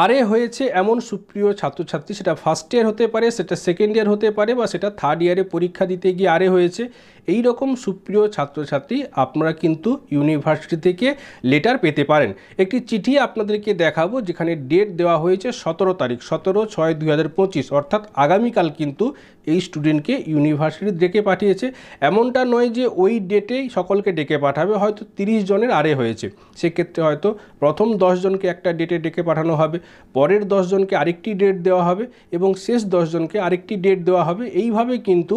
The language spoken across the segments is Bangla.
আরে হয়েছে এমন সুপ্রিয় ছাত্রছাত্রী, সেটা ফার্স্ট ইয়ার হতে পারে, সেটা সেকেন্ড ইয়ার হতে পারে বা সেটা থার্ড ইয়ারে পরীক্ষা দিতে গিয়ে আরে হয়েছে। এই রকম সুপ্রিয় ছাত্রছাত্রী আপনারা কিন্তু ইউনিভার্সিটি থেকে লেটার পেতে পারেন। একটি চিঠি আপনাদেরকে দেখাবো, যেখানে ডেট দেওয়া হয়েছে সতেরো তারিখ, সতেরো ছয় দুই হাজার পঁচিশ, অর্থাৎ আগামীকাল কিন্তু এই স্টুডেন্টকে ইউনিভার্সিটি ডেকে পাঠিয়েছে। এমনটা নয় যে ওই ডেটেই সকলকে ডেকে পাঠাবে, হয়তো তিরিশ জনের আরে হয়েছে। সেক্ষেত্রে হয়তো প্রথম জনকে একটা ডেটে ডেকে পাঠানো হবে। পরের দশজনকে আরেকটি ডেট দেওয়া হবে এবং শেষ দশজনকে আরেকটি ডেট দেওয়া হবে। এইভাবে কিন্তু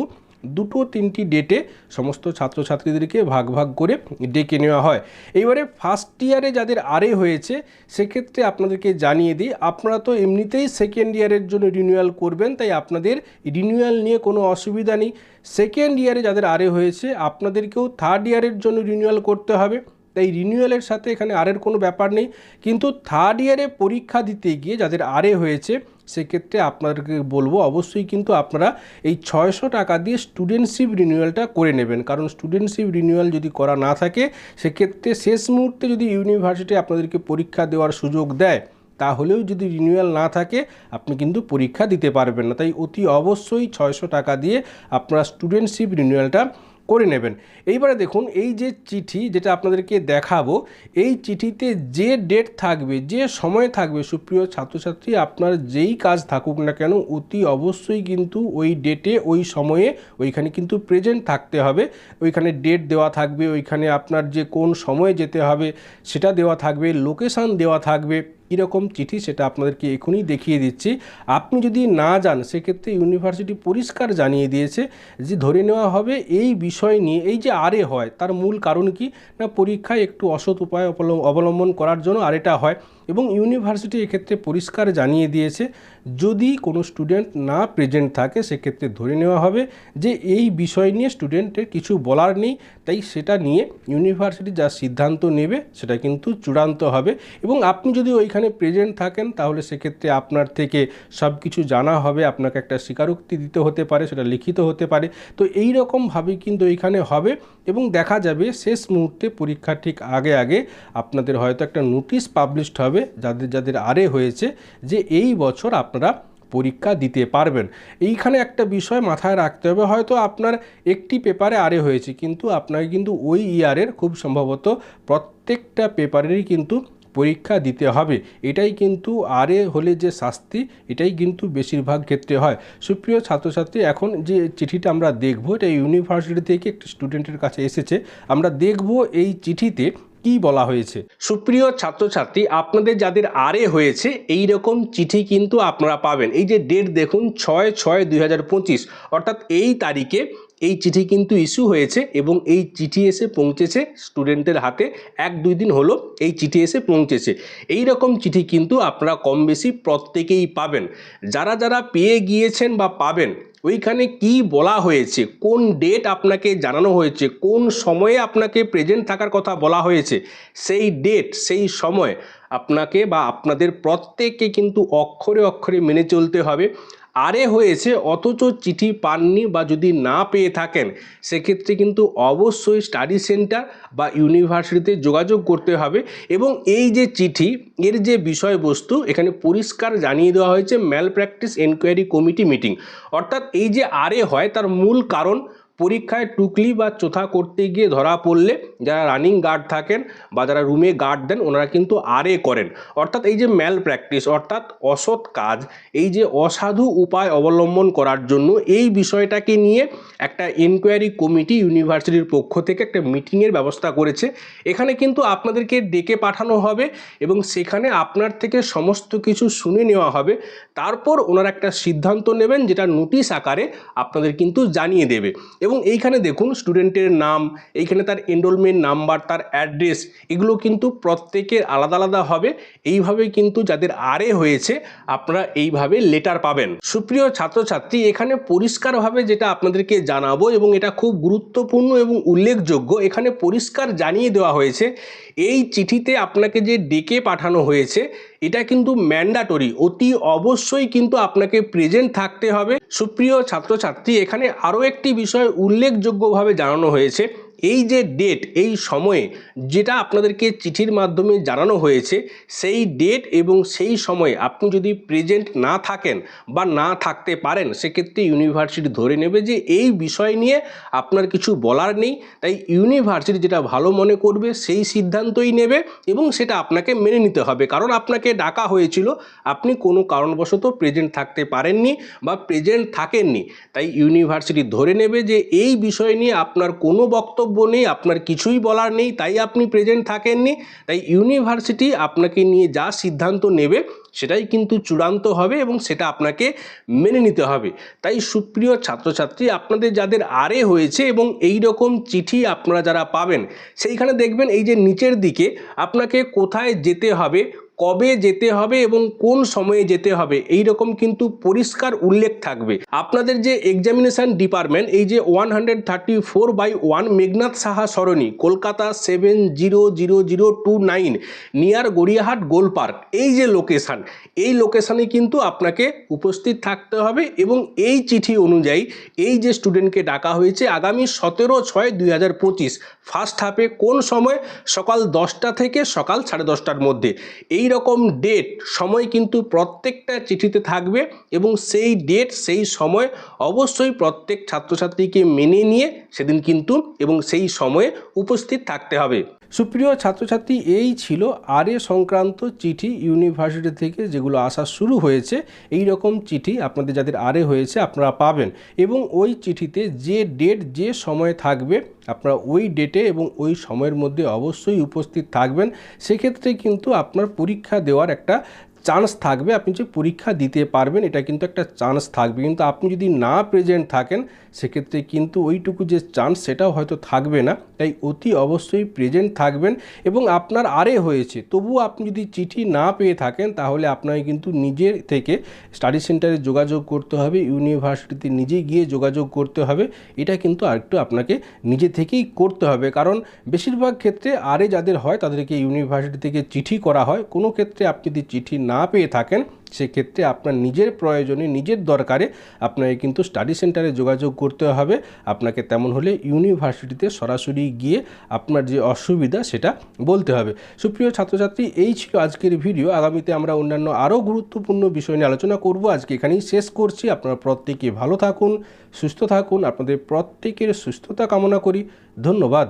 দুটো তিনটি ডেটে সমস্ত ছাত্রছাত্রীদেরকে ভাগ ভাগ করে ডেকে নেওয়া হয়। এইবারে ফার্স্ট ইয়ারে যাদের আরে হয়েছে, সেক্ষেত্রে আপনাদেরকে জানিয়ে দিই, আপনারা তো এমনিতেই সেকেন্ড ইয়ারের জন্য রিনিউয়াল করবেন, তাই আপনাদের রিনিউয়াল নিয়ে কোনো অসুবিধা নেই। সেকেন্ড ইয়ারে যাদের আরে হয়েছে, আপনাদেরকেও থার্ড ইয়ারের জন্য রিনিউয়াল করতে হবে। তাই রিনিউয়ালের সাথে এখানে আরের কোনো ব্যাপার নেই। কিন্তু থার্ড ইয়ারে পরীক্ষা দিতে গিয়ে যাদের আরে হয়েছে, সেক্ষেত্রে আপনাদেরকে বলব অবশ্যই কিন্তু আপনারা এই ছয়শো টাকা দিয়ে স্টুডেন্টশিপ রিনিউয়ালটা করে নেবেন। কারণ স্টুডেন্টশিপ রিনিউয়াল যদি করা না থাকে, সেক্ষেত্রে শেষ মুহূর্তে যদি ইউনিভার্সিটি আপনাদেরকে পরীক্ষা দেওয়ার সুযোগ দেয়, তাহলেও যদি রিনিউয়াল না থাকে, আপনি কিন্তু পরীক্ষা দিতে পারবেন না। তাই অতি অবশ্যই ছয়শো টাকা দিয়ে আপনারা স্টুডেন্টশিপ রিনিউয়ালটা করে নেবেন। এইবারে দেখুন, এই যে চিঠি যেটা আপনাদেরকে দেখাবো, এই চিঠিতে যে ডেট থাকবে, যে সময় থাকবে, সুপ্রিয় ছাত্রছাত্রী, আপনার যেই কাজ থাকুক না কেন, অতি অবশ্যই কিন্তু ওই ডেটে ওই সময়ে ওইখানে কিন্তু প্রেজেন্ট থাকতে হবে। ওইখানে ডেট দেওয়া থাকবে, ওইখানে আপনার যে কোন সময়ে যেতে হবে, সেটা দেওয়া থাকবে লোকেশান দেওয়া থাকবে। কীরকম চিঠি সেটা আপনাদেরকে এখনই দেখিয়ে দিচ্ছি। আপনি যদি না যান, সেক্ষেত্রে ইউনিভার্সিটি পরিষ্কার জানিয়ে দিয়েছে যে ধরে নেওয়া হবে এই বিষয় নিয়ে, এই যে আরে হয়, তার মূল কারণ কি? না, পরীক্ষায় একটু অসৎ উপায় অবলম- অবলম্বন করার জন্য আরেটা হয়। এবং ইউনিভার্সিটি এক্ষেত্রে পরিষ্কার জানিয়ে দিয়েছে, যদি কোনো স্টুডেন্ট না প্রেজেন্ট থাকে, সেক্ষেত্রে ধরে নেওয়া হবে যে এই বিষয় নিয়ে স্টুডেন্টের কিছু বলার নেই। তাই সেটা নিয়ে ইউনিভার্সিটি যা সিদ্ধান্ত নেবে, সেটা কিন্তু চূড়ান্ত হবে। এবং আপনি যদি ওইখানে প্রেজেন্ট থাকেন, তাহলে সেক্ষেত্রে আপনার থেকে সব কিছু জানা হবে, আপনাকে একটা স্বীকারোক্তি দিতে হতে পারে, সেটা লিখিত হতে পারে। তো এই রকমভাবেই কিন্তু এইখানে হবে এবং দেখা যাবে শেষ মুহূর্তে পরীক্ষার ঠিক আগে আগে আপনাদের হয়তো একটা নোটিশ পাবলিশড হবে, যাদের যাদের আরে হয়েছে যে এই বছর আপনারা পরীক্ষা দিতে পারবেন। এইখানে একটা বিষয় মাথায় রাখতে হবে, হয়তো আপনার একটি পেপারে আরে হয়েছে, কিন্তু আপনাকে কিন্তু ওই ইয়ারের খুব সম্ভবত প্রত্যেকটা পেপারেরই কিন্তু পরীক্ষা দিতে হবে। এটাই কিন্তু আরে হলে যে শাস্তি, এটাই কিন্তু বেশিরভাগ ক্ষেত্রে হয়। সুপ্রিয় ছাত্রছাত্রী, এখন যে চিঠিটা আমরা দেখব, এটা ইউনিভার্সিটি থেকে একটি স্টুডেন্টের কাছে এসেছে। আমরা দেখব এই চিঠিতে কি বলা হয়েছে। সুপ্রিয় ছাত্রছাত্রী, আপনাদের যাদের আরে হয়েছে এই রকম চিঠি কিন্তু আপনারা পাবেন। এই যে ডেট দেখুন, ছয় ছয় দুই অর্থাৎ এই তারিখে এই চিঠি কিন্তু ইস্যু হয়েছে এবং এই চিঠি এসে পৌঁছেছে স্টুডেন্টের হাতে। এক দুই দিন হলো এই চিঠি এসে পৌঁছেছে। এই রকম চিঠি কিন্তু আপনারা কম বেশি প্রত্যেকেই পাবেন। যারা যারা পেয়ে গিয়েছেন বা পাবেন, ওইখানে কি বলা হয়েছে, কোন ডেট আপনাকে জানানো হয়েছে, কোন সময়ে আপনাকে প্রেজেন্ট থাকার কথা বলা হয়েছে, সেই ডেট সেই সময় আপনাকে বা আপনাদের প্রত্যেককে কিন্তু অক্ষরে অক্ষরে মেনে চলতে হবে। আরে হয়েছে, অথচ চিঠি পাননি বা যদি না পেয়ে থাকেন, সেক্ষেত্রে কিন্তু অবশ্যই স্টাডি সেন্টার বা ইউনিভার্সিটিতে যোগাযোগ করতে হবে এবং এই যে চিঠি, এর যে বিষয়বস্তু, এখানে পরিষ্কার জানিয়ে দেওয়া হয়েছে malpractice enquiry committee meeting অর্থাৎ এই যে আরে হয়, তার মূল কারণ পরীক্ষায় টুকলি বা চোথা করতে গিয়ে ধরা পড়লে যারা রানিং গার্ড থাকেন বা যারা রুমে গার্ড দেন, ওনারা কিন্তু আরে করেন। অর্থাৎ এই যে ম্যাল প্র্যাকটিস অর্থাৎ অসৎ কাজ, এই যে অসাধু উপায় অবলম্বন করার জন্য এই বিষয়টাকে নিয়ে একটা এনকোয়ারি কমিটি ইউনিভার্সিটির পক্ষ থেকে একটা মিটিংয়ের ব্যবস্থা করেছে। এখানে কিন্তু আপনাদেরকে ডেকে পাঠানো হবে এবং সেখানে আপনার থেকে সমস্ত কিছু শুনে নেওয়া হবে। তারপর ওনারা একটা সিদ্ধান্ত নেবেন, যেটা নোটিশ আকারে আপনাদের কিন্তু জানিয়ে দেবে। এবং এইখানে দেখুন স্টুডেন্টের নাম, এইখানে তার এনরোলমেন্ট নাম্বার তার অ্যাড্রেস এগুলো কিন্তু প্রত্যেকের আলাদা আলাদা হবে। এইভাবে কিন্তু যাদের আরে হয়েছে, আপনারা এইভাবে লেটার পাবেন। সুপ্রিয় ছাত্রছাত্রী, এখানে পরিষ্কারভাবে যেটা আপনাদেরকে জানাব এবং এটা খুব গুরুত্বপূর্ণ এবং উল্লেখযোগ্য, এখানে পরিষ্কার জানিয়ে দেওয়া হয়েছে, এই চিঠিতে আপনাকে যে ডেকে পাঠানো হয়েছে এটা কিন্তু ম্যান্ডাটরি অতি অবশ্যই কিন্তু আপনাকে প্রেজেন্ট থাকতে হবে। সুপ্রিয় ছাত্রছাত্রী, এখানে আরও একটি বিষয় উল্লেখযোগ্যভাবে জানানো হয়েছে। এই যে ডেট এই সময়ে যেটা আপনাদেরকে চিঠির মাধ্যমে জানানো হয়েছে, সেই ডেট এবং সেই সময়ে আপনি যদি প্রেজেন্ট না থাকেন বা না থাকতে পারেন, সেক্ষেত্রে ইউনিভার্সিটি ধরে নেবে যে এই বিষয় নিয়ে আপনার কিছু বলার নেই। তাই ইউনিভার্সিটি যেটা ভালো মনে করবে, সেই সিদ্ধান্তই নেবে এবং সেটা আপনাকে মেনে নিতে হবে। কারণ আপনাকে ডাকা হয়েছিল, আপনি কোনো কারণবশত প্রেজেন্ট থাকতে পারেননি বা প্রেজেন্ট থাকেননি। তাই ইউনিভার্সিটি ধরে নেবে যে এই বিষয় নিয়ে আপনার কোনো বক্তব্য নেই, আপনার কিছুই বলার নেই, তাই আপনি প্রেজেন্ট থাকেননি, তাই ইউনিভার্সিটি আপনাকে নিয়ে যা সিদ্ধান্ত নেবে সেটাই কিন্তু চূড়ান্ত হবে এবং সেটা আপনাকে মেনে নিতে হবে। তাই সুপ্রিয় ছাত্রছাত্রী, আপনাদের যাদের আরে হয়েছে এবং এই রকম চিঠি আপনারা যারা পাবেন, সেইখানে দেখবেন এই যে নিচের দিকে আপনাকে কোথায় যেতে হবে কবে যেতে হবে এবং কোন সময়ে যেতে হবে এই রকম কিন্তু পরিষ্কার উল্লেখ থাকবে। আপনাদের যে এক্সামিনেশন ডিপার্টমেন্ট এই যে one hundred thirty four by one Meghnath Saha Sarani, Kolkata seven zero zero zero two nine near Gariahat Gol park এই যে লোকেশান এই লোকেশানে কিন্তু আপনাকে উপস্থিত থাকতে হবে এবং এই চিঠি অনুযায়ী এই যে স্টুডেন্টকে ডাকা হয়েছে আগামী সতেরো ছয় দুই হাজার পঁচিশ ফার্স্ট হাফে কোন সময়? সকাল দশটা থেকে সকাল সাড়ে দশটার মধ্যে। এই রকম ডেট সময় কিন্তু প্রত্যেকটা চিঠিতে থাকবে এবং সেই ডেট সেই সময় অবশ্যই প্রত্যেক ছাত্রছাত্রীকে মেনে নিয়ে সেদিন কিন্তু এবং সেই সময়ে উপস্থিত থাকতে হবে। সুপ্রিয় ছাত্রছাত্রী, এই ছিল আর এ সংক্রান্ত চিঠি ইউনিভার্সিটি থেকে যেগুলো আসা শুরু হয়েছে। এই রকম চিঠি আপনাদের যাদের আরে হয়েছে, আপনারা পাবেন। এবং ওই চিঠিতে যে ডেট, যে সময় থাকবে, আপনারা ওই ডেটে এবং ওই সময়ের মধ্যে অবশ্যই উপস্থিত থাকবেন। সেক্ষেত্রে কিন্তু আপনার পরীক্ষা দেওয়ার একটা চান্স থাকবে, আপনি যে পরীক্ষা দিতে পারবেন, এটা কিন্তু একটা চান্স থাকবে। কিন্তু আপনি যদি না প্রেজেন্ট থাকেন, সেক্ষেত্রে কিন্তু ওইটুকু যে চান্স সেটাও হয়তো থাকবে না। তাই অতি অবশ্যই প্রেজেন্ট থাকবেন এবং আপনার আরে হয়েছে। তবুও আপনি যদি চিঠি না পেয়ে থাকেন, তাহলে আপনাকে কিন্তু নিজের থেকে স্টাডি সেন্টারে যোগাযোগ করতে হবে ইউনিভার্সিটিতে নিজে গিয়ে যোগাযোগ করতে হবে। এটা কিন্তু আরেকটু আপনাকে নিজে থেকেই করতে হবে। কারণ বেশিরভাগ ক্ষেত্রে আরে যাদের হয়, তাদেরকে ইউনিভার্সিটি থেকে চিঠি করা হয়। কোনো ক্ষেত্রে আপনি যদি চিঠি না পেয়ে থাকেন, সেক্ষেত্রে আপনার নিজের প্রয়োজনে, নিজের দরকারে আপনাকে কিন্তু স্টাডি সেন্টারে যোগাযোগ করতে হবে। আপনাকে তেমন হলে ইউনিভার্সিটিতে সরাসরি গিয়ে আপনার যে অসুবিধা সেটা বলতে হবে। সুপ্রিয় ছাত্রছাত্রী, এই ছিল আজকের ভিডিও আগামীতে আমরা অন্যান্য আরও গুরুত্বপূর্ণ বিষয় নিয়ে আলোচনা করব। আজকে এখানেই শেষ করছি। আপনারা প্রত্যেকে ভালো থাকুন, সুস্থ থাকুন। আপনাদের প্রত্যেকের সুস্থতা কামনা করি। ধন্যবাদ।